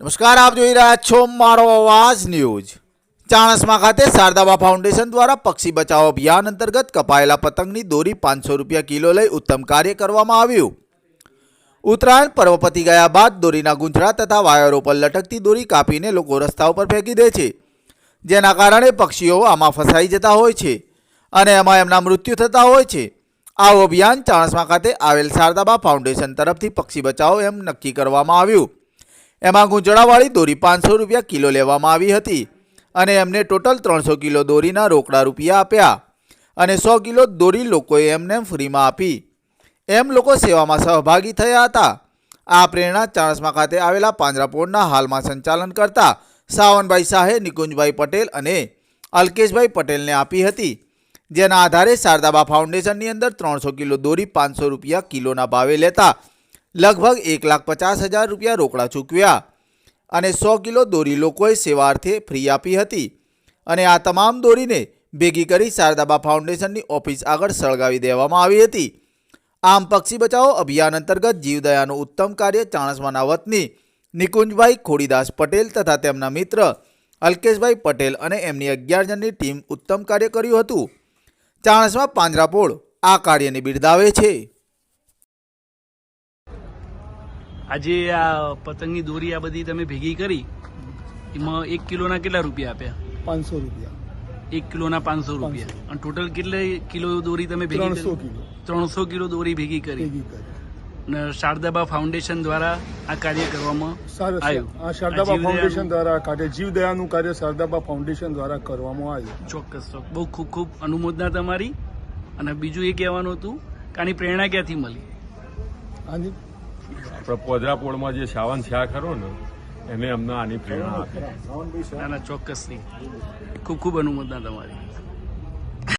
નમસ્કાર, આપ જોઈ રહ્યા છો મારો અવાજ ન્યૂઝ. ચાણસમા ખાતે શારદાબા ફાઉન્ડેશન દ્વારા પક્ષી બચાવ અભિયાન અંતર્ગત કપાયેલા પતંગની દોરી પાંચસો રૂપિયા કિલો લઈ ઉત્તમ કાર્ય કરવામાં આવ્યું. ઉત્તરાયણ પર્વ પતી ગયા બાદ દોરીના ગુંજરા તથા વાયરો પર લટકતી દોરી કાપીને લોકો રસ્તા ઉપર ફેંકી દે છે. જેના કારણે પક્ષીઓ આમાં ફસાઈ જતા હોય છે અને એમાં એમના મૃત્યુ થતા હોય છે. આવું અભિયાન ચાણસમા ખાતે આવેલ શારદાબા ફાઉન્ડેશન તરફથી પક્ષી બચાવો એમ નક્કી કરવામાં આવ્યું. એમાં ગુંજળાવાળી દોરી પાંચસો રૂપિયા કિલો લેવામાં આવી હતી અને એમને ટોટલ ત્રણસો કિલો દોરીના રોકડા રૂપિયા આપ્યા અને સો કિલો દોરી લોકોએ એમને ફ્રીમાં આપી. એમ લોકો સેવામાં સહભાગી થયા હતા. આ પ્રેરણા ચાણસમા ખાતે આવેલા પાંજરાપોળના હાલમાં સંચાલન કરતા સાવનભાઈ શાહે નિકુંજભાઈ પટેલ અને અલ્કેશભાઈ પટેલને આપી હતી, જેના આધારે શારદાબા ફાઉન્ડેશનની અંદર ત્રણસો કિલો દોરી પાંચસો રૂપિયા કિલોના ભાવે લેતા લગભગ એક લાખ પચાસ હજાર રૂપિયા રોકડા ચૂકવ્યા અને સો કિલો દોરી લોકોએ સેવાર્થે ફ્રી આપી હતી અને આ તમામ દોરીને ભેગી કરી શારદાબા ફાઉન્ડેશનની ઓફિસ આગળ સળગાવી દેવામાં આવી હતી. આમ પક્ષી બચાવો અભિયાન અંતર્ગત જીવદયાનું ઉત્તમ કાર્ય ચાણસ્માના વતની નિકુંજભાઈ ખોડીદાસ પટેલ તથા તેમના મિત્ર અલ્કેશભાઈ પટેલ અને એમની અગિયાર જણની ટીમ ઉત્તમ કાર્ય કર્યું હતું. ચાણસમાં પાંજરાપોળ આ કાર્યને બિરદાવે છે. આજે આ પતંગની દોરી આ બધી તમે ભેગી કરી એમાં એક કિલોના કેટલા રૂપિયા આપ્યા? પાંચસો રૂપિયા. એક કિલોના પાંચસો રૂપિયા. અને ટોટલ કેટલી કિલો દોરી તમે ભેગી ત્રણસો કિલો. ત્રણસો કિલો દોરી ભેગી કરી. અને શારદાબા ફાઉન્ડેશન દ્વારા આ કાર્ય કરવામાં આવ્યું. આ શારદાબા ફાઉન્ડેશન દ્વારા કાર્ય જીવદયાનું કાર્ય શારદાબા ફાઉન્ડેશન દ્વારા કરવામાં આવ્યું. ચોક્કસ ચોક્કસ. બહુ ખૂબ ખૂબ અનુમોદના તમારી. અને બીજું એ કહેવાનું હતું કે આની પ્રેરણા ક્યાંથી મળી? આની આપણે પોદરાપોળમાં જે સાવન શા ખરો ને, એને અમને આની પ્રેરણા આપી. ના ચોક્કસ ચોક્કસથી ખૂબ ખૂબ અનુમોદના તમારી.